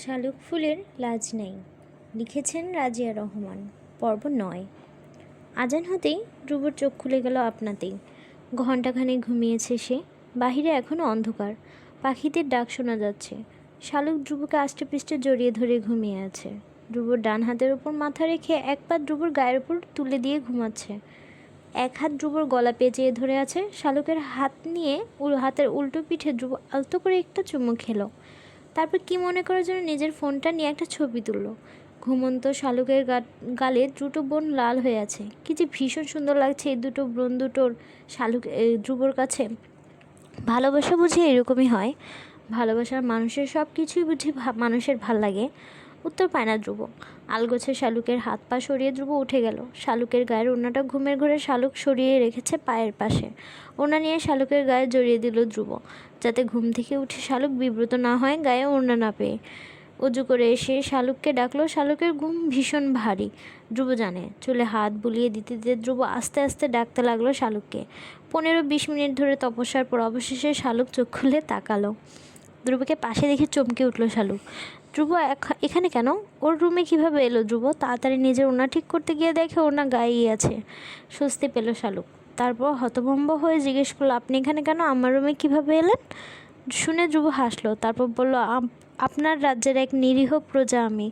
শালুক ফুলের লাজ নেই, লিখেছেন রাজিয়া রহমান, পর্ব নয়। আজান হতেই ধ্রুবর চোখ খুলে গেল আপনাতেই। ঘণ্টাখানে ঘুমিয়েছে সে, বাহিরে এখনও অন্ধকার, পাখিদের ডাক শোনা যাচ্ছে। শালুক ধ্রুবকে আষ্টে পৃষ্ঠে জড়িয়ে ধরে ঘুমিয়ে আছে। ধ্রুবর ডান হাতের উপর মাথা রেখে এক পা ধ্রুবর গায়ের উপর তুলে দিয়ে ঘুমাচ্ছে। এক হাত ধ্রুবর গলা পেঁচিয়ে ধরে আছে শালুকের হাত নিয়ে হাতের উল্টো পিঠে ধ্রুব আলতো করে একটা চুমু খেলো। তারপর কি মনে করার জন্য নিজের ফোনটা নিয়ে একটা ছবি তুললো। ঘুমন্ত শালুকের গালে দুটো বোন লাল হয়ে আছে। কি যে ভীষণ সুন্দর লাগছে এই দুটো বোন দুটোর শালুক ধ্রুবর কাছে। ভালোবাসা বুঝি এরকমই হয়। ভালোবাসার মানুষের সব কিছুই বুঝি মানুষের ভালো লাগে। উত্তর পায় না ধ্রুব। আলগোছে শালুকের হাত পা সরিয়ে ধ্রুব উঠে গেল। শালুকের গায়ের ওনাটা ঘুমের ঘরে শালুক সরিয়ে রেখেছে পায়ের পাশে। ওনা নিয়ে শালুকের গায়ে জড়িয়ে দিল ধ্রুব। যাতে ঘুম থেকে উঠে শালুক বিব্রত না হয় গায়ে ওড়না না পেয়ে। উজু করে এসে শালুককে ডাকলো, শালুকের ঘুম ভীষণ ভারী। ধ্রুব জানে, চুলে হাত বুলিয়ে দিতে দিতে ধ্রুব আস্তে আস্তে ডাকতে লাগল শালুককে। পনেরো বিশ মিনিট ধরে তপস্যার পর অবশেষে শালুক চোখ খুলে তাকালো। ধ্রুবকে পাশে দেখে চমকে উঠল শালুক। ধ্রুব এখ- এখানে কেন? ওর রুমে কীভাবে এলো ধ্রুব? তাড়াতাড়ি নিজের ওনা ঠিক করতে গিয়ে দেখে ওনা গায়েই আছে। স্বস্তি পেল শালুক। তারপর হতভম্ব হয়ে জিজ্ঞেস করল, আপনি এখানে কেন? আমার রুমে কীভাবে এলেন? শুনে ধ্রুব হাসলো। তারপর বলল আপনার রাজ্যের এক নিরীহ প্রজা আমি।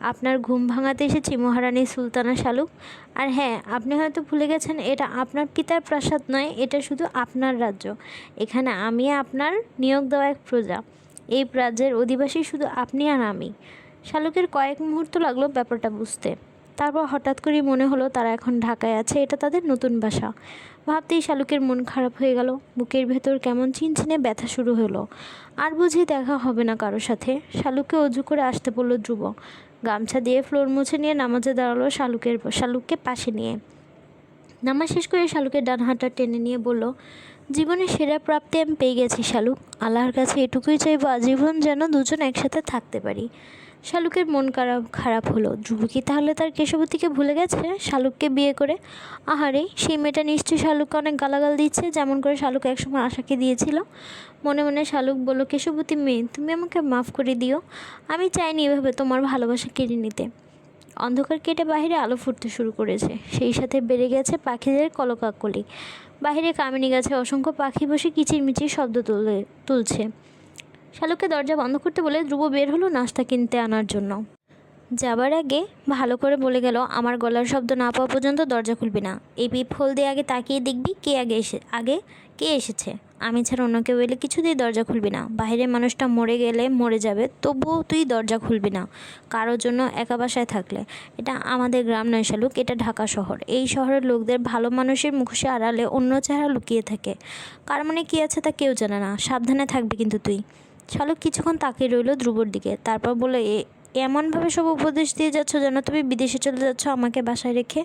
আপনার ঘুম ভাঙাতে এসেছি, মহারানী সুলতানা শালুক। আর হ্যাঁ আপনি হয়তো ভুলে গেছেন, এটা আপনার পিতার প্রাসাদ নয়, এটা শুধু আপনার রাজ্য। এখানে আমি আপনার নিয়োগ দেওয়া এক প্রজা। এই রাজ্যের অধিবাসী শুধু আপনি আর আমি। শালুকের কয়েক মুহূর্ত লাগল ব্যাপারটা বুঝতে। তারপর হঠাৎ করেই মনে হলো তারা এখন ঢাকায় আছে, এটা তাদের নতুন বাসা। ভাবতেই শালুকের মন খারাপ হয়ে গেল। বুকের ভেতর কেমন চিনচিনে ব্যথা শুরু হলো। আর বুঝি দেখা হবে না কারোর সাথে। শালুককে অজু করে আসতে বলল ধ্রুব গামছা দিয়ে ফ্লোর মুছে নিয়ে নামাজে দাঁড়াল শালুকের, শালুককে পাশে নিয়ে। নামাজ শেষ করে শালুকের ডান হাতটা টেনে নিয়ে বলল জীবনের সেরা প্রাপ্তি আমি পেয়ে গেছি, শালুক। আল্লাহর কাছে এটুকুই চাইব, আজীবন যেন দুজন একসাথে থাকতে পারি। শালুকের মন খারাপ খারাপ হলো। ধ্রুব কি তাহলে তার কেশবতীকে ভুলে গেছে? শালুককে বিয়ে করে? আহারে, সেই মেয়েটা নিশ্চয়ই শালুককে অনেক গালাগাল দিচ্ছে, যেমন করে শালুক একসময় আশাকে দিয়েছিল। মনে মনে শালুক বলল, কেশবতী মেয়ে, তুমি আমাকে মাফ করে দিও। আমি চাইনি এভাবে তোমার ভালোবাসা কেড়ে নিতে। অন্ধকার কেটে বাইরে আলো ফুটতে শুরু করেছে। সেই সাথে বেড়ে গেছে পাখিদের কলকাকলি। বাইরে কামিনী গাছে অসংখ্য পাখি বসে কিচিরমিচির শব্দ তুলে, তুলছে। শালুককে দরজা বন্ধ করতে বলে ধ্রুব বের হলো নাস্তা কিনতে আনার জন্য। যাবার আগে ভালো করে বলে গেল, আমার গলার শব্দ না পাওয়া পর্যন্ত দরজা খুলবি না। এই পিপ ফোল দিয়ে আগে তাকিয়ে দেখবি কে আগে এসে, আগে কে এসেছে। আমি ছাড়া অন্য কেউ এলে কিছুতেই দরজা খুলবি না। বাইরের মানুষটা মরে গেলে মরে যাবে, তবুও তুই দরজা খুলবি না। কারোর জন্য একা বাসায় থাকলে। এটা আমাদের গ্রাম নয় শালুক, এটা ঢাকা শহর। এই শহরের লোকদের ভালো মানুষের মুখোশে আড়ালে অন্য চেহারা লুকিয়ে থাকে। কার মনে কী আছে তা কেউ জানে না। সাবধানে থাকবি কিন্তু তুই। শালুক কিছুক্ষণ তাকিয়ে রইল ধ্রুবর দিকে। তারপর বলে, এ, এমনভাবে সব উপদেশ দিয়ে যাচ্ছ যেন তুমি বিদেশে চলে যাচ্ছ আমাকে বাসায় রেখে?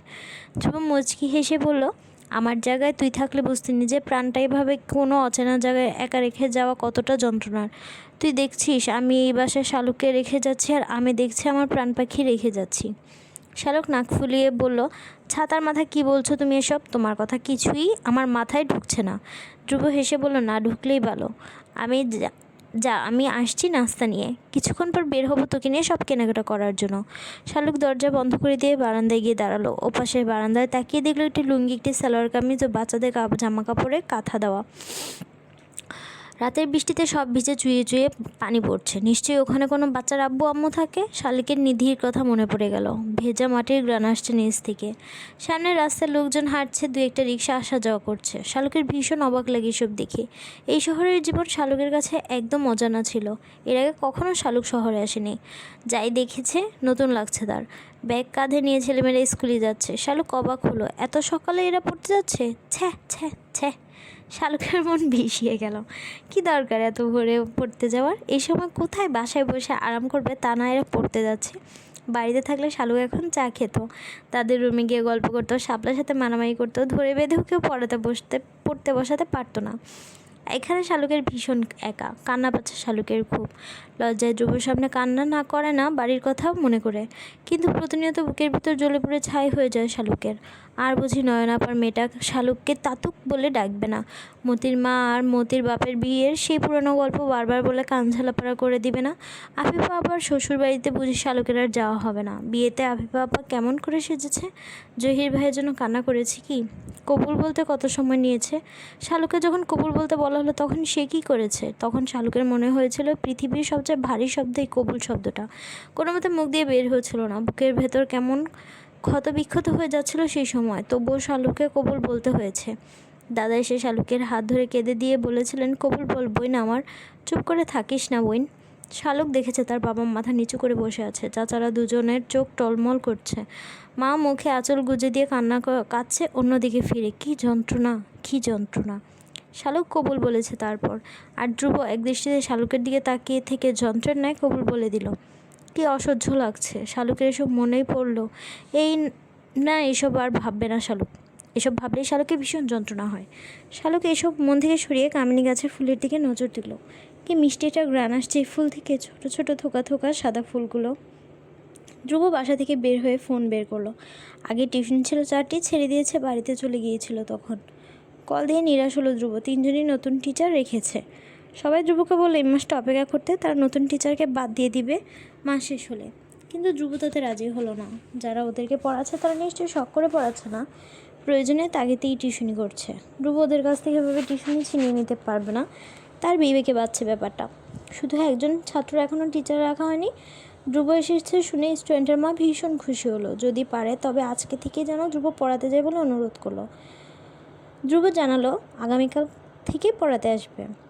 ধ্রুব মুচকি হেসে বলল আমার জায়গায় তুই থাকলে বুঝতি নিজে প্রাণটা এভাবে কোনো অচেনা জায়গায় একা রেখে যাওয়া কতটা যন্ত্রণার। তুই দেখছিস, আমি এই বাসায় শালুককে রেখে যাচ্ছি আর আমি দেখছি আমার প্রাণ পাখি রেখে যাচ্ছি। শালুক নাক ফুলিয়ে বলল, ছাতার মাথা কি বলছো তুমি এসব? তোমার কথা কিছুই আমার মাথায় ঢুকছে না। ধ্রুব হেসে বলল, না, ঢুকলেই ভালো। আমি যা- আমি আসছি নাস্তা নিয়ে। কিছুক্ষণ পর বের হব তোকে নিয়ে সব কেনাকাটা করার জন্য। শালুক দরজা বন্ধ করে দিয়ে বারান্দায় গিয়ে দাঁড়াল। ওপাশের বারান্দায় তাকিয়ে দেখল একটি লুঙ্গি, একটি সালোয়ার কামিজ ও বাচ্চাদের জামা কাপড়ে কাঁথা দেওয়া। রাতের বৃষ্টিতে সব ভিজে চুয়ে চুয়ে পানি পড়ছে। নিশ্চয়ই ওখানে কোনো বাচ্চার আব্বু আম্মু থাকে? শালিকের নিধির কথা মনে পড়ে গেল। ভেজা মাটির গ্রান আসছে নিচ থেকে। সামনের রাস্তায় লোকজন হাঁটছে দু একটা রিক্সা আসা যাওয়া করছে। শালুকের ভীষণ অবাক লাগে এসব দেখে। এই শহরের জীবন শালুকের কাছে একদম অজানা ছিল। এর আগে কখনো শালুক শহরে আসেনি। যাই দেখেছে, নতুন লাগছে তার। ব্যাগ কাঁধে নিয়ে ছেলেমেয়েরা স্কুলে যাচ্ছে। শালুক অবাক হলো, এত সকালে এরা পড়তে যাচ্ছে? ছ্যা ছ্যা ছ্যা। শালুকের মন ভিসিয়ে গেল। কি দরকার এত ভোরে পড়তে যাওয়ার? এই সময় কোথায় বাসায় বসে আরাম করবে তা না এরা পড়তে যাচ্ছে। বাড়িতে থাকলে শালুক এখন চা খেত। তাদের রুমে গিয়ে গল্প করতো, শাপলার সাথে মারামারি করতো, ধরে বেঁধেও কেউ পড়াতে বসতে, পড়তে বসাতে পারতো না। এখানে শালুকের ভীষণ একা, কান্না পাচ্ছে শালুকের খুব। লজ্জায় ধ্রুবর সামনে কান্না না করে না, বাড়ির কথাও মনে করে। কিন্তু প্রতিনিয়ত বুকের ভিতর জ্বলে পড়ে ছাই হয়ে যায় শালুকের। আর বুঝি নয়নাপার মেয়েটা শালুককে তাতুক বলে ডাকবে না। মতির মা আর মতির বাপের বিয়ের সেই পুরনো গল্প বারবার বলে কান ঝালাপাড়া করে দিবে না। আফিফা আবার শ্বশুর বাড়িতে বুঝি শালুকের আর যাওয়া হবে না। বিয়েতে আফিফা আপা কেমন করে সেজেছে? জহির ভাইয়ের জন্য কান্না করেছি কি? কবুল বলতে কত সময় নিয়েছে? শালুকে যখন কবুল বলতে বলা হলো তখন সে কী করেছে? তখন শালুকের মনে হয়েছিল পৃথিবীর সবচেয়ে ভারী শব্দ এই কবুল শব্দটা। কোনো মতে মুখ দিয়ে বের হচ্ছিল না। বুকের ভেতর কেমন ক্ষত বিক্ষত হয়ে যাচ্ছিল সেই সময়। তবুও শালুকে কবুল বলতে হয়েছে। দাদা এসে শালুকের হাত ধরে কেঁদে দিয়ে বলেছিলেন, কবুল বল বইন আমার, চুপ করে থাকিস না বইন। শালুক দেখেছে তার বাবা মাথা নিচু করে বসে আছে। চাচারা দুজনের চোখ টলমল করছে। মা মুখে আঁচল গুজে দিয়ে কান্না কাঁদছে, অন্যদিকে ফিরে। কী যন্ত্রণা কী যন্ত্রণা। শালুক কবুল বলেছে তারপর। আর ধ্রুব একদৃষ্টিতে শালুকের দিকে তাকিয়ে থেকে যন্ত্রের ন্যায় কবুল বলে দিল কি অসহ্য লাগছে? শালুকের এসব মনেই পড়ল। এই না, এসব আর ভাববে না শালুক। এসব ভাবলেই শালুকে ভীষণ যন্ত্রণা হয়। শালুক এসব মন থেকে সরিয়ে কামিনী গাছের ফুলের দিকে নজর দিল। কি মিষ্টি একটা গ্রান আসছে ফুল থেকে। ছোট ছোট থোকা থোকা সাদা ফুলগুলো। ধ্রুব বাসা থেকে বের হয়ে ফোন বের করল। আগে টিউশন ছিল চারটি, ছেড়ে দিয়েছে, বাড়িতে চলে গিয়েছিল তখন। কল দিয়ে নিরাশ হলো ধ্রুব। তিনজনই নতুন টিচার রেখেছে। সবাই ধ্রুবকে বলল, এই মাসটা অপেক্ষা করতে তার নতুন টিচারকে বাদ দিয়ে দিবে, মাস শেষ হলে। কিন্তু ধ্রুব তাতে রাজি হলো না। যারা ওদেরকে পড়াচ্ছে তারা নিশ্চয়ই শখ করে পড়াচ্ছে না। প্রয়োজনে তাগিতেই টিউশনি করছে। ধ্রুব ওদের কাছ থেকে এভাবে টিউশনি ছিনিয়ে নিতে পারবে না। তার বিবেকে বাচ্ছে ব্যাপারটা। শুধু একজন ছাত্র এখনও টিচার রাখা হয়নি। ধ্রুব এসেছে শুনে স্টুডেন্টের মা ভীষণ খুশি হলো। যদি পারে, তবে আজকে থেকে যেন ধ্রুব পড়াতে যায় বলে অনুরোধ করল। ধ্রুব জানালো, আগামীকাল থেকে পড়াতে আসবে।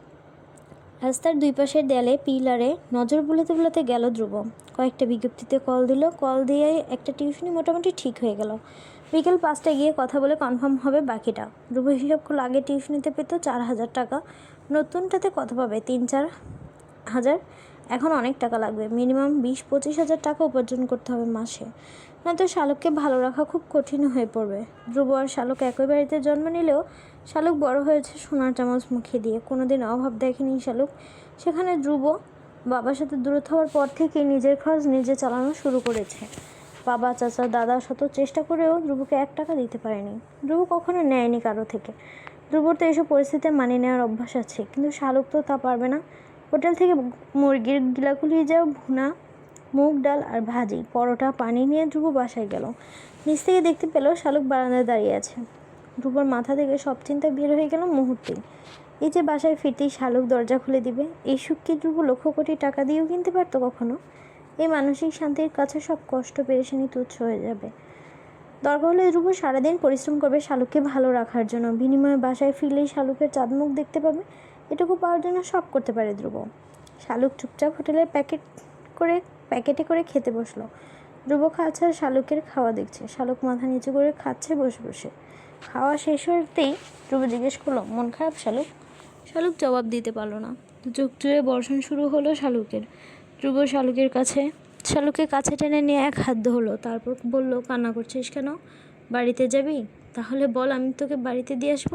রাস্তার দুই পাশের দেয়ালে পিলারে নজর বুলাতে বুলাতে গেল ধ্রুব কয়েকটা বিজ্ঞপ্তিতে কল দিল, কল দিয়ে একটা টিউশনি মোটামুটি ঠিক হয়ে গেল। বিকেল পাঁচটায় গিয়ে কথা বলে কনফার্ম হবে বাকিটা। ধ্রুব হিসাব করল আগে টিউশনিতে পেত চার হাজার টাকা, নতুনটাতে কত পাবে? তিন, চার হাজার? এখন অনেক টাকা লাগবে। মিনিমাম বিশ, পঁচিশ হাজার টাকা উপার্জন করতে হবে মাসে। নয়তো শালককে ভালো রাখা খুব কঠিন হয়ে পড়বে। ধ্রুব আর শালক একই বাড়িতে জন্ম নিলেও শালক বড় হয়েছে সোনার চামচ মুখে দিয়ে। কোনোদিন অভাব দেখেনি শালুক। সেখানে ধ্রুব বাবার সাথে দূরত্ব হওয়ার পর থেকেই নিজের খরচ নিজে চালানো শুরু করেছে। বাবা, চাচা, দাদা শত চেষ্টা করেও ধ্রুবকে এক টাকা দিতে পারেনি। ধ্রুব কখনো নেয়নি কারও থেকে। ধ্রুবর তো এসব পরিস্থিতিতে মানিয়ে নেওয়ার অভ্যাস আছে। কিন্তু শালুক তো তা পারবে না। হোটেল থেকে মুরগির গিলাকুলি যাও ভুনা, মুগ ডাল আর ভাজি, পরোটা, পানি নিয়ে ধ্রুব বাসায় গেল। নিচ থেকে দেখতে পেল শালুক বারান্দায় দাঁড়িয়ে আছে। ধ্রুবর মাথা থেকে সব চিন্তা বের হয়ে গেল মুহূর্তেই এই যে বাসায় ফিরতেই শালুক দরজা খুলে দিবে। এই সুখকে ধ্রুব লক্ষ কোটি টাকা দিয়েও কিনতে পারতো কখনো? এই মানসিক শান্তির কাছে সব কষ্ট পেরেশানি তুচ্ছ হয়ে যাবে। দরকার হলে ধ্রুব সারাদিন পরিশ্রম করবে শালুককে ভালো রাখার জন্য। বিনিময়ে বাসায় ফিরলেই শালুকের চাঁদমুখ দেখতে পাবে। এটুকু পাওয়ার জন্য সব করতে পারে ধ্রুব। শালুক চুপচাপ হোটেলের প্যাকেট করে, প্যাকেটে করে খেতে বসল। ধ্রুব খাচ্ছে আর শালুকের খাওয়া দেখছে। শালুক মাথা নিচু করে খাচ্ছে বসে বসে। খাওয়া শেষ হতেই ধ্রুব জিজ্ঞেস করল, মন খারাপ, শালুক? শালুক জবাব দিতে পারল না। চোখ জুড়ে বর্ষণ শুরু হলো শালুকের। ধ্রুব শালুকের কাছে শালুকে কাছে টেনে নিয়ে এক হাত হলো তারপর বলল, কান্না করছিস কেন? বাড়িতে যাবি? তাহলে বল, আমি তোকে বাড়িতে দিয়ে আসব?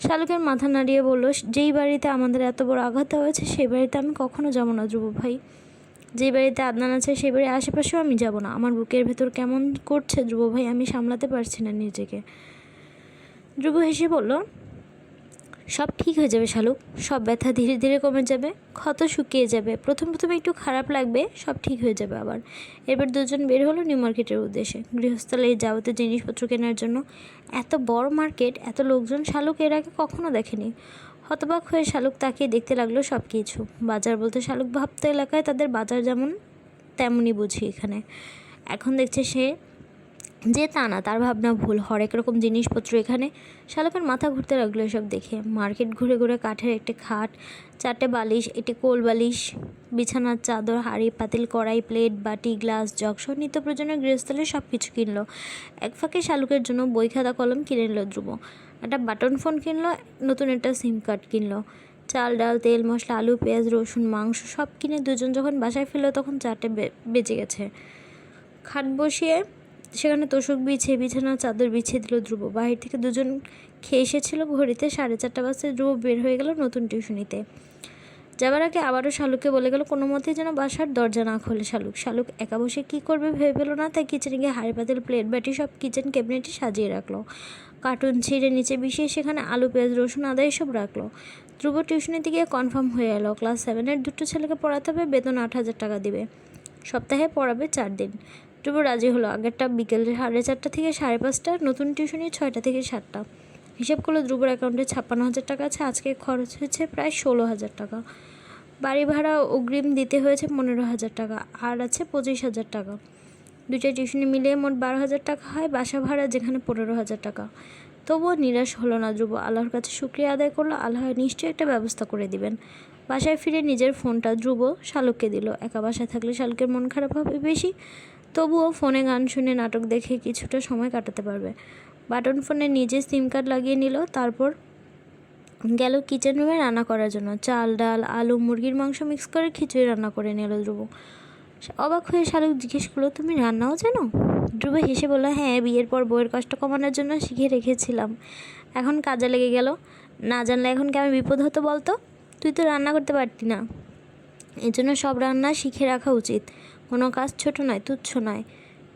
শালুকের মাথা নাড়িয়ে বলল, যেই বাড়িতে আমাদের এত বড় আঘাত হয়েছে সেই বাড়িতে আমি কখনো যাব না ধ্রুব ভাই। যে বাড়িতে আদনান আছে সেই বাড়ির আশেপাশেও আমি যাব না। আমার বুকের ভেতর কেমন করছে ধ্রুব ভাই, আমি সামলাতে পারছি না নিজেকে। ধ্রুব হেসে বলল, সব ঠিক হয়ে যাবে শালুক। সব ব্যথা ধীরে ধীরে কমে যাবে, ক্ষত শুকিয়ে যাবে। প্রথম প্রথমে একটু খারাপ লাগবে, সব ঠিক হয়ে যাবে আবার। এবার দুজন বের হলো নিউ মার্কেটের উদ্দেশ্যে। গৃহস্থলে যাবতীয় জিনিসপত্র কেনার জন্য এত বড় মার্কেট, এত লোকজন শালুক এর আগে কখনো দেখেনি। হতবাক হয়ে শালুক তাকিয়ে দেখতে লাগল সব কিছু বাজার বলতে শালুক ভাবতো এলাকায় তাদের বাজার যেমন, তেমনই বুঝি এখানে। এখন দেখছে সে যে তা না, তার ভাবনা ভুল। হরেক রকম জিনিসপত্র এখানে। শালকের মাথা ঘুরতে লাগল এসব দেখে। মার্কেট ঘুরে ঘুরে কাঠের একটি খাট, চারটে বালিশ, একটি কোল বালিশ, বিছানার চাদর, হাঁড়ি, পাতিল, কড়াই, প্লেট, বাটি, গ্লাস, জগ নিত্য প্রয়োজনীয় গৃহস্থলে সব কিছু কিনলো। এক ফাঁকে শালুকের জন্য বই, খাতা, কলম কিনে নিল ধ্রুব। একটা বাটন ফোন কিনলো, নতুন একটা সিম কার্ড কিনলো। চাল, ডাল, তেল, মশলা, আলু, পেঁয়াজ, রসুন, মাংস সব কিনে দুজন যখন বাসায় ফিরলো, তখন চারটে বে- বেজে গেছে। খাট বসিয়ে সেখানে তোষক বিছিয়ে বিছানা, চাদর বিছিয়ে দিল ধ্রুব। বাহির থেকে দুজন খেয়ে এসেছিল ঘড়িতে, সাড়ে চারটা বাজতে ধ্রুব বের হয়ে গেল নতুন টিউশনিতে। যাবার আগে আবারও শালুককে বলে গেল, কোনো মতেই যেন বাসার দরজা না খোলে শালুক। শালুক একা বসে কী করবে ভেবে পেল না, তাই কিচেনে গিয়ে হাঁড়ি, পাতিল প্লেট বাটি সব কিচেন ক্যাবিনেটে সাজিয়ে রাখল। কার্টুন ছিঁড়ে নিচে বিষিয়ে সেখানে আলু, পেঁয়াজ, রসুন আদা এসব রাখল। ধ্রুব টিউশনিতে গিয়ে কনফার্ম হয়ে এলো ক্লাস সেভেনের দুটো ছেলেকে পড়াতে হবে, বেতন আট হাজার টাকা দিবে। সপ্তাহে পড়াবে চার দিন। ধ্রুব রাজি হলো। আগেরটা বিকেল সাড়ে চারটা থেকে সাড়ে পাঁচটা, নতুন টিউশনি ছয়টা থেকে সাতটা। হিসাব করল ধ্রুবর অ্যাকাউন্টে ছাপ্পান্ন হাজার টাকা আছে, আজকে খরচ হয়েছে প্রায় ষোলো হাজার টাকা। বাড়ি ভাড়া অগ্রিম দিতে হয়েছে পনেরো হাজার টাকা, আর আছে পঁচিশ হাজার টাকা। দুইটা টিউশনি মিলিয়ে মোট বারো হাজার টাকা হয়, বাসা ভাড়া যেখানে পনেরো হাজার টাকা। তবুও নিরাশ হলো না ধ্রুব, আল্লাহর কাছে শুক্রিয়া আদায় করল, আল্লাহ নিশ্চয়ই একটা ব্যবস্থা করে দিবেন। বাসায় ফিরে নিজের ফোনটা ধ্রুব শালুককে দিল, একা বাসায় থাকলে শালুকের মন খারাপ হবে বেশি তবুও ফোনে গান শুনে নাটক দেখে কিছুটা সময় কাটাতে পারবে। বাটন ফোনে নিজে সিম কার্ড লাগিয়ে নিল, তারপর গেল কিচেন রুমে রান্না করার জন্য। চাল, ডাল, আলু, মুরগির মাংস মিক্স করে খিচুড়ি রান্না করে নিল ধ্রুব। অবাক হয়ে শালুক জিজ্ঞেস করল, তুমি রান্নাও জানো? ধ্রুব হেসে বলল হ্যাঁ বিয়ের পর বইয়ের কষ্ট কমানোর জন্য শিখে রেখেছিলাম। এখন কাজে লেগে গেল। না জানলে এখন কেমন বিপদ হতো বলতো? তুই তো রান্না করতে পারতি না। এই জন্য সব রান্না শিখে রাখা উচিত। কোনো কাজ ছোট নয়, তুচ্ছ নয়।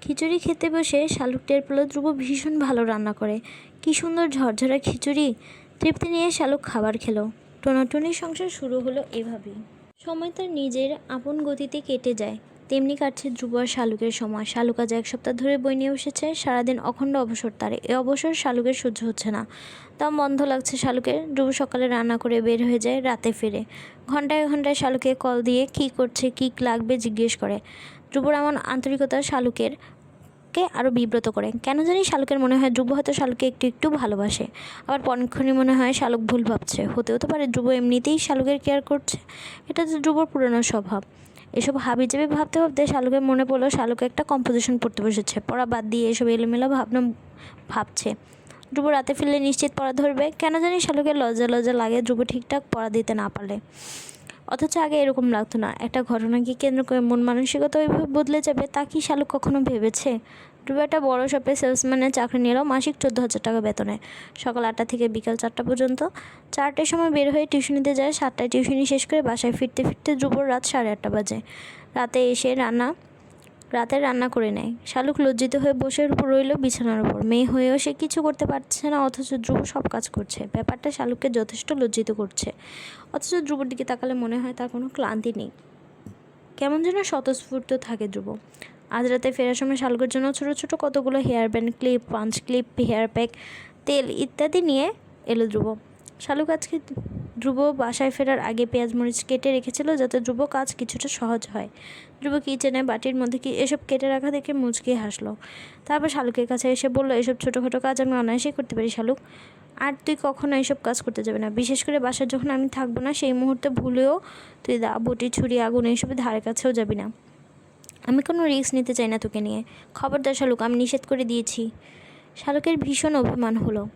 খিচুড়ি খেতে বসে শালুক টের পেল ধ্রুব ভীষণ ভালো রান্না করে। কি সুন্দর ঝরঝরা খিচুড়ি। তৃপ্তি নিয়ে শালুক খাবার খেলো। টোনাটুনির সংসার শুরু হলো এভাবেই। সময় তার নিজের আপন গতিতে কেটে যায়। তেমনি কাটছে ধ্রুব আর শালুকের সময়। শালুক আজ এক সপ্তাহ ধরে বই নিয়ে বসেছে, সারাদিন অখণ্ড অবসর তার। এই অবসর শালুকের সহ্য হচ্ছে না। তাও বন্ধ লাগছে শালুকের। ধ্রুব সকালে রান্না করে বের হয়ে যায় রাতে ফিরে। ঘন্টায় ঘন্টায় শালুকে কল দিয়ে কী করছে, কী লাগবে জিজ্ঞেস করে। ধ্রুবর এমন আন্তরিকতা শালুকের কে আরও বিব্রত করে। কেন জানি শালুকের মনে হয় ধ্রুব হয়তো শালুকে একটু একটু ভালোবাসে। আবার পরক্ষণে মনে হয় শালুক ভুল ভাবছে। হতেও তো পারে ধ্রুব এমনিতেই শালুকের কেয়ার করছে। এটা তো ধ্রুবর পুরনো স্বভাব। এসব হাবি যাবি ভাবতে ভাবতে শালুকের মনে পড়ল শালুকে একটা কম্পোজিশন পড়তে বসেছে। পড়া বাদ দিয়ে এসব এলোমেলো ভাবনা ভাবছে। ধ্রুব রাতে ফিরলে নিশ্চিত পড়া ধরবে। কেন জানি শালুকে লজ্জা লজ্জা লাগে ধ্রুব ঠিকঠাক পড়া দিতে না পারলে। অথচ আগে এরকম লাগতো না। একটা ঘটনাকে কেন্দ্র করে মন মানসিকতা ওইভাবে বদলে যাবে তা কি শালুক কখনো ভেবেছে? ধ্রুব একটা বড়ো শপে সেলসম্যানের চাকরি নিল, মাসিক চোদ্দ হাজার টাকা বেতনে। সকাল আটটা থেকে বিকাল চারটা পর্যন্ত। চারটের সময় বের হয়ে টিউশনিতে যায়, সাতটায় টিউশনি শেষ করে বাসায় ফিরতে ফিরতে ধ্রুবর রাত সাড়ে আটটা বাজে। রাতে এসে রান্না, রাতে রান্না করে নেয়। শালুক লজ্জিত হয়ে বসে উপর রইল বিছানার উপর। মেয়ে হয়েও সে কিছু করতে পারছে না, অথচ ধ্রুব সব কাজ করছে। ব্যাপারটা শালুককে যথেষ্ট লজ্জিত করছে। অথচ ধ্রুবর দিকে তাকালে মনে হয় তার কোনো ক্লান্তি নেই। কেমন যেন স্বতঃস্ফূর্ত থাকে ধ্রুব। আজ রাতে ফেরার সময় শালুকের জন্য ছোটো ছোটো কতগুলো hair band clip punch clip hair pack তেল ইত্যাদি নিয়ে এলো ধ্রুব। শালুক আজকে ধ্রুব বাসায় ফেরার আগে পেঁয়াজ মরিচ কেটে রেখেছিল যাতে ধ্রুব কাজ কিছুটা সহজ হয়। ধ্রুব কিচেনে বাটির মধ্যে কি এসব কেটে রাখা দেখে মুচকি হাসলো। তারপর শালুকের কাছে এসে বলল, এসব ছোটোখাটো কাজ আমি অনায়াসেই করতে পারি শালুক। আর তুই কখনো এসব কাজ করতে যাবে না। বিশেষ করে বাসায় যখন আমি থাকব না, সেই মুহূর্তে ভুলেও তুই দা, বটি, ছুরি, আগুন এইসবের ধারে কাছেও যাবি না। আমি কোনো রিস্ক নিতে চাই না তোকে নিয়ে। খবরদার শালুক, আমি নিষেধ করে দিয়েছি। শালুকের ভীষণ অভিমান হলো।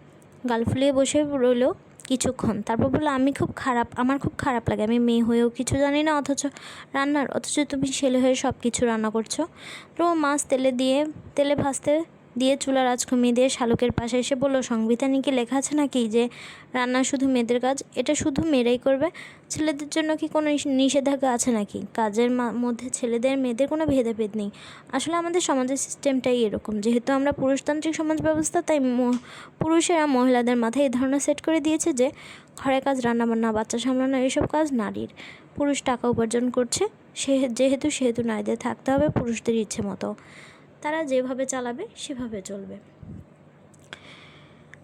গাল ফুলিয়ে বসে রইল কিছুক্ষণ। তারপর বলল, আমি খুব খারাপ, আমার খুব খারাপ লাগে। আমি মেয়ে হয়েও কিছু জানি না, অথচ রান্নার, অথচ তুমি ছেলে হয়ে সব কিছু রান্না করছ। তো মাছ তেলে দিয়ে, তেলে ভাজতে দিয়ে চুলার আঁচ কমিয়ে দিয়ে শালুকের পাশে এসে বলল, সংবিধানে কি লেখা আছে নাকি যে রান্না শুধু মেয়েদের কাজ? এটা শুধু মেয়েরাই করবে? ছেলেদের জন্য কি কোনো নিষেধাজ্ঞা আছে নাকি? কাজের মধ্যে ছেলেদের, মেয়েদের কোনো ভেদাভেদ নেই। আসলে আমাদের সমাজের সিস্টেমটাই এরকম। যেহেতু আমরা পুরুষতান্ত্রিক সমাজ ব্যবস্থা, তাই পুরুষেরা মহিলাদের মাথায় এই ধারণা সেট করে দিয়েছে যে ঘরের কাজ, রান্নাবান্না, বাচ্চা সামলানো এইসব কাজ নারীর। পুরুষ টাকা উপার্জন করছে, সে, যেহেতু সেহেতু নারীদের থাকতে হবে পুরুষদের ইচ্ছে মতো। তারা যেভাবে চালাবে, সেভাবে চলবে।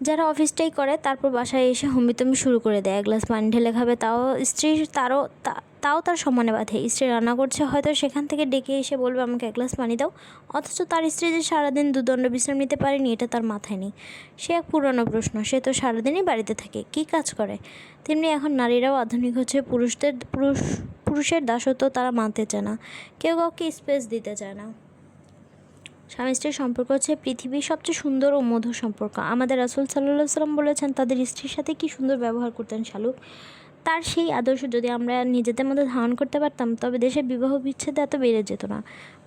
যারা অফিসটাই করে, তারপর বাসায় এসে হমিতমি শুরু করে দেয়। এক গ্লাস পানি ঢেলে খাবে, তাও স্ত্রী তারও তাও তার সমানে বাঁধে। স্ত্রী রান্না করছে, হয়তো সেখান থেকে ডেকে এসে বলবে, আমাকে এক গ্লাস পানি দাও। অথচ তার স্ত্রী যে সারাদিন দুদণ্ড বিশ্রাম নিতে পারেনি, এটা তার মাথায় নেই। সে এক পুরনো প্রশ্ন, সে তো সারাদিনই বাড়িতে থাকে, কী কাজ করে? তেমনি এখন নারীরাও আধুনিক হচ্ছে, পুরুষদের, পুরুষ, পুরুষের দাসত্ব তারা মানতে চায় না। কেউ কাউকে স্পেস দিতে চায় না। স্বামী স্ত্রীর সম্পর্ক হচ্ছে পৃথিবীর সবচেয়ে সুন্দর ও মধুর সম্পর্ক। আমাদের রাসুল সাল্লাহ সাল্লাম বলেছেন, তাদের স্ত্রীর সাথে কি সুন্দর ব্যবহার করতেন শালুক তার সেই আদর্শ যদি আমরা নিজেদের মধ্যে ধারণ করতে পারতাম, তবে দেশের বিবাহ বিচ্ছেদ এত বেড়ে যেত না।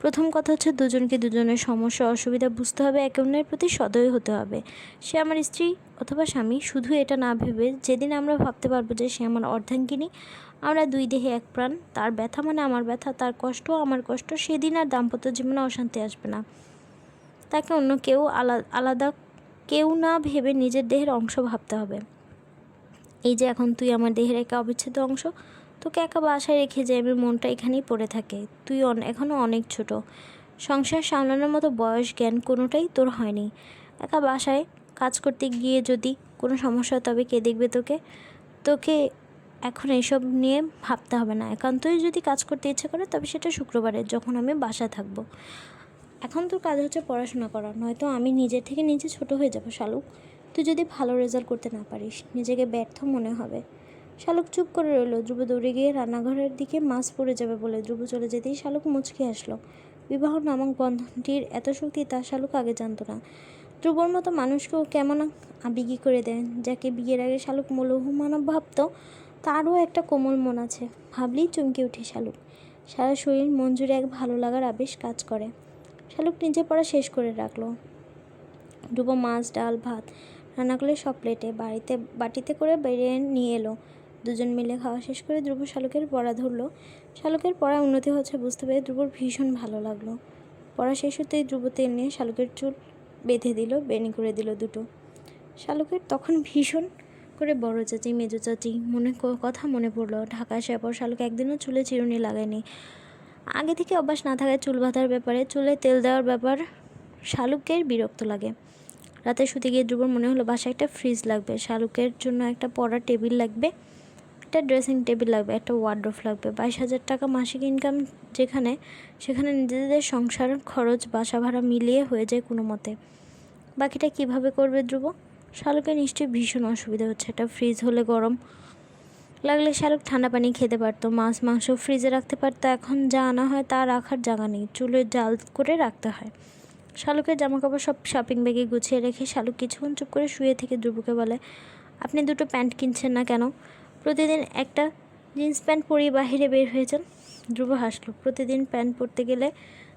প্রথম কথা হচ্ছে দুজনকে দুজনের সমস্যা, অসুবিধা বুঝতে হবে, একে অন্যের প্রতি সদয় হতে হবে। সে আমার স্ত্রী অথবা স্বামী, শুধু এটা না ভেবে যেদিন আমরা ভাবতে পারব যে সে আমার অর্ধাঙ্গিনী, আমরা দুই দেহে এক প্রাণ, তার ব্যথা মানে আমার ব্যথা, তার কষ্ট, আমার কষ্ট, সেদিন আর দাম্পত্য জীবনে অশান্তি আসবে না। তাকে অন্য কেউ আলা- আলাদা কেউ না ভেবে নিজের দেহের অংশ ভাবতে হবে। এই যে এখন তুই আমার দেহের একা অবিচ্ছেদ্য অংশ, তোকে একা বাসায় রেখে যে আমি মনটা এখানেই পড়ে থাকে। তুই এখনও অনেক ছোট। সংসার সামলানোর মতো বয়স জ্ঞান কোনোটাই তোর হয়নি। একা বাসায় কাজ করতে গিয়ে যদি কোনো সমস্যা তবে কে দেখবে তোকে? তোকে এখন এইসব নিয়ে ভাবতে হবে না। একান্তই যদি কাজ করতে ইচ্ছে করে তবে সেটা শুক্রবারে যখন আমি বাসায় থাকব। এখন তোর কাজ হচ্ছে পড়াশোনা করা, নয়তো আমি নিজের থেকে নিজে ছোট হয়ে যাব, শালুক। তুই যদি ভালো রেজাল্ট করতে না পারিস, নিজেকে ব্যর্থ মনে হবে। শালুক চুপ করে রইল, ধ্রুব দৌড়ে গিয়ে রান্নাঘরের দিকে মাছ পড়ে যাবে বলে ধ্রুব চলে যেতেই শালুক মুচকে আসলো। বিবাহ নামক বন্ধনটির এত শক্তি তা শালুক আগে জানতো না। ধ্রুবর মতো মানুষকেও কেমন আবেগী করে দেন যাকে বিয়ের আগে শালুক মানব ভাবত, তারও একটা কোমল মন আছে। ভাবলেই চমকে উঠে শালুক। সারা শরীর মঞ্জুরে এক ভালো লাগার আবেশ কাজ করে। শালুক নিজে পড়া শেষ করে রাখল। ধ্রুব মাছ, ডাল, ভাত রান্না করলে সব প্লেটে বাড়িতে, বাটিতে করে বেরিয়ে নিয়ে এলো। দুজন মিলে খাওয়া শেষ করে ধ্রুব শালুকের পড়া ধরলো। শালুকের পড়া উন্নতি হচ্ছে বুঝতে পেরে ধ্রুবর ভীষণ ভালো লাগল। পড়া শেষ হতেই ধ্রুব তেল নিয়ে শালুকের চুল বেঁধে দিল বেনি করে দিল দুটো। শালুকের তখন ভীষণ করে বড় চাচি, মেজো চাচি মনে কথা মনে পড়ল। ঢাকা আসার পর শালুক একদিনও চুলে চিরুনি লাগায়নি। আগে থেকে অভ্যাস না থাকায় চুল বাঁধার ব্যাপারে, চুলে তেল দেওয়ার ব্যাপার, শালুকের বিরক্ত লাগে। রাতে শুতে গিয়ে ধ্রুবর মনে হলো, বাসায় একটা ফ্রিজ লাগবে, শালুকের জন্য একটা পড়ার টেবিল লাগবে, একটা ড্রেসিং টেবিল লাগবে, একটা ওয়ার্ড্রোফ লাগবে। বাইশ হাজার টাকা মাসিক ইনকাম যেখানে, সেখানে নিজেদের সংসার, খরচ, বাসা ভাড়া মিলিয়ে হয়ে যায় কোনো মতে। বাকিটা কীভাবে করবে ধ্রুব? শালুকের নিশ্চয়ই ভীষণ অসুবিধা হচ্ছে। একটা ফ্রিজ হলে গরম লাগলে শালুক ঠান্ডা পানি খেতে পারতো, মাছ, মাংস ফ্রিজে রাখতে পারতো। এখন যা আনা হয় তা রাখার জায়গা নেই, চুলে জাল করে রাখতে হয়। শালুকের জামাকাপড় সব শপিং ব্যাগে গুছিয়ে রেখে শালুক কিছুক্ষণ চুপ করে শুয়ে থেকে ধ্রুবকে বলে, আপনি দুটো প্যান্ট কিনছেন না কেন? প্রতিদিন একটা জিন্স প্যান্ট পরিয়ে বাহিরে বের হয়েছেন ধ্রুব হাসলো, প্রতিদিন প্যান্ট পরতে গেলে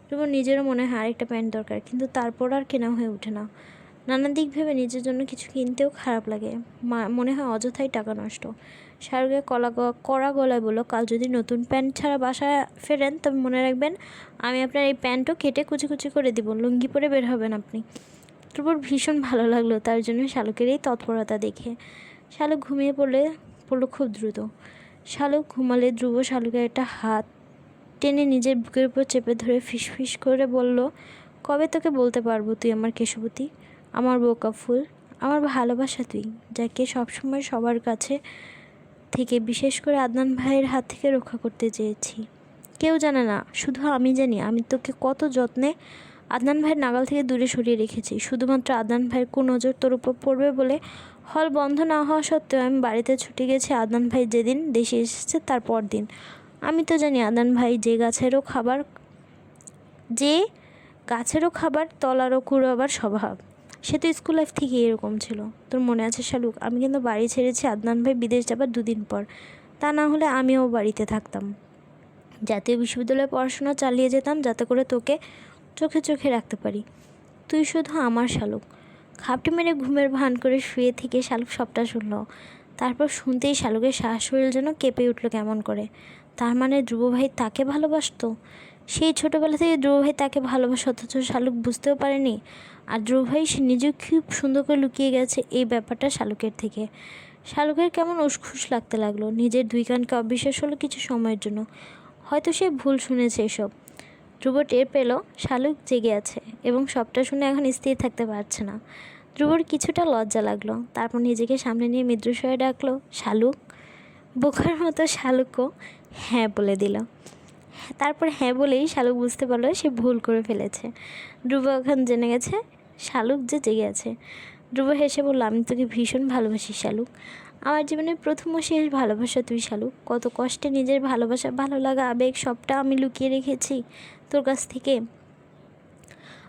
ধ্রুব নিজেরও মনে হয় আরেকটা প্যান্ট দরকার, কিন্তু তারপর আর কেনা হয়ে ওঠে না। নানা দিক ভেবে নিজের জন্য কিছু কিনতেও খারাপ লাগে মনে হয় অযথাই টাকা নষ্ট। শাহরুখে কলা কড়া গলায় বলল, কাল যদি নতুন প্যান্ট ছাড়া বাসায় ফেরেন, তবে মনে রাখবেন আমি আপনার এই প্যান্টও কেটে কুচি কুচি করে দিব। লুঙ্গি পরে বের হবেন আপনি। ধ্রুবর ভীষণ ভালো লাগল, তার জন্য শালুকের এই তৎপরতা দেখে। শালুক ঘুমিয়ে পড়লে, পড়ল খুব দ্রুত। শালুক ঘুমালে ধ্রুব শালুকের একটা হাত টেনে নিজের বুকের উপর চেপে ধরে ফিসফিস করে বলল, কবে তোকে বলতে পারব তুই আমার কেশবতী? আমার বোকা ফুল, আমার ভালোবাসা তুই, যাকে সবসময় সবার কাছে থেকে, বিশেষ করে আদনান ভাইয়ের হাত থেকে রক্ষা করতে চেয়েছি। কেউ জানে না, শুধু আমি জানি, আমি তোকে কত যত্নে আদনান ভাইয়ের নাগাল থেকে দূরে সরিয়ে রেখেছি। শুধুমাত্র আদনান ভাইয়ের কোন নজর তোর উপর পড়বে বলে হল বন্ধ না হওয়া সত্ত্বেও আমি বাড়িতে ছুটে গেছি আদনান ভাই যেদিন দেশে এসেছে তার দিন। আমি তো জানি আদনান ভাই যে গাছেরও খাবার, যে গাছেরও খাবার, তলারও কুড়াবার স্বভাব। সে তো স্কুল লাইফ থেকে এরকম ছিল। তোর মনে আছে শালুক? আমি কিন্তু বাড়ি ছেড়েছি আদনান ভাই বিদেশ যাবার দুদিন পর। তা না হলে আমিও বাড়িতে থাকতাম। জাতীয় বিশ্ববিদ্যালয়ে পড়াশোনা চালিয়ে যেতাম যাতে করে তোকে চোখে চোখে রাখতে পারি। তুই শুধু আমার শালুক। খাপটি মেরে ঘুমের ভান করে শুয়ে থেকে শালুক সবটা শুনল। তারপর শুনতেই শালুকের শরীর যেন কেঁপে উঠল কেমন করে। তার মানে ধ্রুব ভাই তাকে ভালোবাসতো? সেই ছোটোবেলা থেকে ধ্রুব ভাই তাকে ভালোবাসে, অথচ শালুক বুঝতেও পারেনি। আর ধ্রুব ভাই, সে নিজেও খুব সুন্দর করে লুকিয়ে গেছে এই ব্যাপারটা শালুকের থেকে। শালুকের কেমন উসখুস লাগতে লাগল, নিজের দুই কানকে অবিশ্বাস হলো কিছু সময়ের জন্য। হয়তো সে ভুল শুনেছে এসব। ধ্রুব টের পেল, শালুক জেগে আছে এবং সবটা শুনে এখন স্থির থাকতে পারছে না। ধ্রুবর কিছুটা লজ্জা লাগল, তারপর নিজেকে সামনে নিয়ে মৃদুস্বরে ডাকলো, শালুক? বোকার মতো শালুকও হ্যাঁ বলে দিল। তারপর হ্যাঁ বলেই শালুক বুঝতে পারল সে ভুল করে ফেলেছে। ধ্রুব এখন জেনে গেছে শালুক যে জেগে আছে। ধ্রুব হেসে বলল, আমি তোকে ভীষণ ভালোবাসি শালুক। আমার জীবনের প্রথম ও শেষ ভালোবাসা তুই শালুক। কত কষ্টে নিজের ভালোবাসা, ভালো লাগা, আবেগ সবটা আমি লুকিয়ে রেখেছি তোর কাছ থেকে।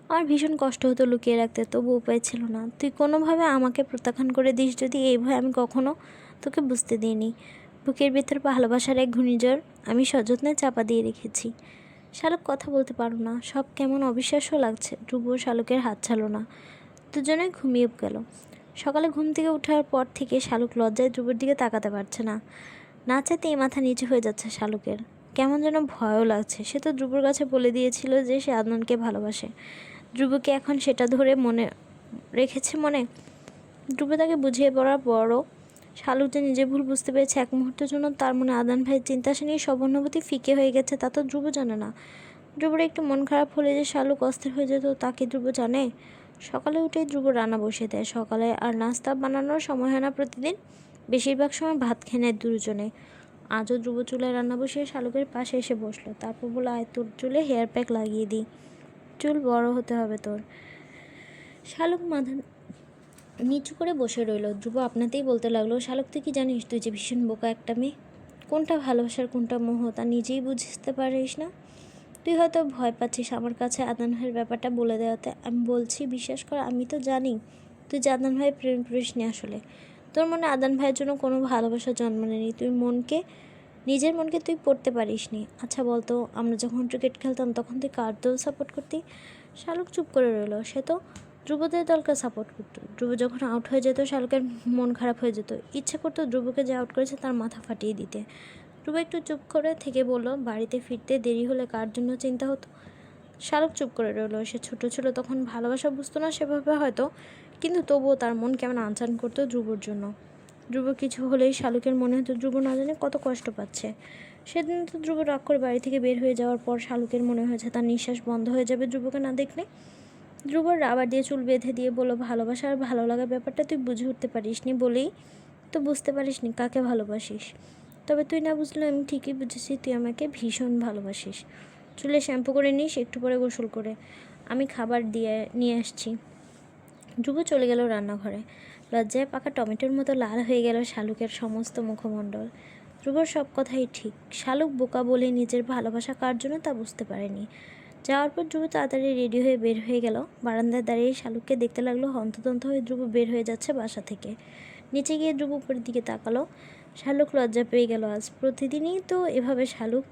আমার ভীষণ কষ্ট হতো লুকিয়ে রাখতে, তবু উপায় ছিল না। তুই কোনোভাবে আমাকে প্রত্যাখ্যান করে দিস যদি এই ভয় আমি কখনো তোকে বুঝতে দিইনি। বুকের ভেতর ভালোবাসার এক ঘূর্ণিঝড় আমি সযত্নে চাপা দিয়ে রেখেছি। শালুক কথা বলতে পারো না। সব কেমন অবিশ্বাস্য লাগছে। ধ্রুব শালুকের হাত ছাড়লো না। দুজনে ঘুমিয়ে গেল। সকালে ঘুম থেকে ওঠার পর থেকে শালুক লজ্জায় ধ্রুবের দিকে তাকাতে পারছে না। নাচাতেই মাথা নিচু হয়ে যাচ্ছে শালুকের। কেমন যেন ভয়ও লাগছে। সে তো ধ্রুবর কাছে বলে দিয়েছিল যে সে আদনানকে ভালোবাসে। ধ্রুবকে এখন সেটা ধরে মনে রেখেছে মনে? ধ্রুব তাকে বুঝিয়ে পড়ার পরও শালুক যে নিজে ভুল বুঝতে পেরেছে এক মুহূর্তের জন্য। তার মনে আদান ভাইয়ের চিন্তা সে নিয়ে সব অনুভূতি ফিকে হয়ে গেছে, তা তো ধ্রুব জানে না। ধ্রুবর একটু মন খারাপ হলে যে শালুক অস্থির হয়ে যেত, তা কি ধ্রুব জানে? সকালে উঠেই ধ্রুব রান্না বসিয়ে দেয়। সকালে আর নাস্তা বানানোর সময় হয় না প্রতিদিন। বেশিরভাগ সময় ভাত খেয়ে নেয় দুজনে। আজও ধ্রুব চুলায় রান্না বসিয়ে শালুকের পাশে এসে বসল। তারপর বলল আয় তোর চুলে হেয়ার প্যাক লাগিয়ে দিই। চুল বড় হতে হবে তোর। শালুক মাথা নিচু করে বসে রইল। ধ্রুব আপনাতেই বলতে লাগল, শালক, তুই কি জানিস? তুই যে ভীষণ বোকা একটা মেয়ে। কোনটা ভালোবাসার, কোনটা মোহ, তা নিজেই বুঝতে পারিস না? তুই হয়তো ভয় পাচ্ছিস আমার কাছে আদান ভাইয়ের ব্যাপারটা বলে দেওয়াতে। আমি বলছি, বিশ্বাস কর, আমি তো জানি। তুই যে আদান ভাই প্রেম করিস নি আসলে। তোর মনে আদান ভাইয়ের জন্য কোনো ভালোবাসা জন্ম নেয়নি তুই মনকে, নিজের মনকে তুই পড়তে পারিস নি। আচ্ছা বলতো আমরা যখন ক্রিকেট খেলতাম তখন তুই কার দল সাপোর্ট করতি? শালুক চুপ করে রইল। সে তো ধ্রুবদের দলকে সাপোর্ট করতো। ধ্রুব যখন আউট হয়ে যেত, শালুকের মন খারাপ হয়ে যেত। ইচ্ছে করতো ধ্রুবকে যে আউট করেছে তার মাথা ফাটিয়ে দিতে। ধ্রুব একটু চুপ করে থেকে বলল, বাড়িতে ফিরতে দেরি হলে কার জন্য চিন্তা হতো? শালুক চুপ করে রইল। সে ছোট ছিল, তখন ভালোবাসা বুঝতো না সেভাবে হয়তো, কিন্তু তবুও তার মন কেমন আনচান করতো ধ্রুবর জন্য। ধ্রুব কিছু হলেই শালুকের মনে হতো, ধ্রুব না জানে কত কষ্ট পাচ্ছে। সেদিন তো ধ্রুব রাগ করে বাড়ি থেকে বের হয়ে যাওয়ার পর শালুকের মনে হয়েছে, তার নিঃশ্বাস বন্ধ হয়ে যাবে ধ্রুবকে না দেখলে? ধ্রুবর রাবার দিয়ে চুল বেঁধে দিয়ে বলল, ভালোবাসা আর ভালো লাগার ব্যাপারটা তুই বুঝে উঠতে পারিস নি বলেই তো বুঝতে পারিস নি কাকে ভালোবাসিস। তবে তুই না বুঝলে আমি ঠিকই বুঝেছি, তুই আমাকে ভীষণ ভালোবাসিস। চুলে শ্যাম্পু করে নিস, একটু পরে গোসল করে আমি খাবার দিয়ে, নিয়ে আসছি। ধ্রুব চলে গেল রান্নাঘরে। লজ্জায় পাকা টমেটোর মতো লাল হয়ে গেল শালুকের সমস্ত মুখমণ্ডল। ধ্রুবর সব কথাই ঠিক। শালুক বোকা বলে নিজের ভালোবাসা কার জন্য তা বুঝতে পারেনি। যাওয়ার পর ধ্রুব তাড়াতাড়ি রেডি হয়ে বের হয়ে গেল। বারান্দায় দাঁড়িয়ে শালুককে দেখতে লাগল হন্তদন্ত হয়ে ধ্রুব বের হয়ে যাচ্ছে বাসা থেকে। নিচে গিয়ে ধ্রুব উপরের দিকে তাকালো। শালুক লজ্জা পেয়ে গেল আজ। প্রতিদিনই তো এভাবে শালুক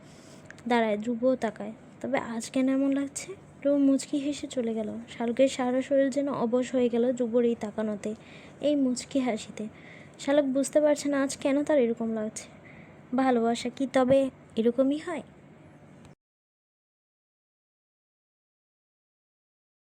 দাঁড়ায়, ধ্রুবও তাকায়। তবে আজ কেন এমন লাগছে? ধ্রুব মুচকি হেসে চলে গেল। শালুকের সারা শরীর যেন অবশ হয়ে গেল ধ্রুবর এই তাকানোতে, এই মুচকি হাসিতে। শালুক বুঝতে পারছে না আজ কেন তার এরকম লাগছে। ভালোবাসা কি তবে এরকমই হয়?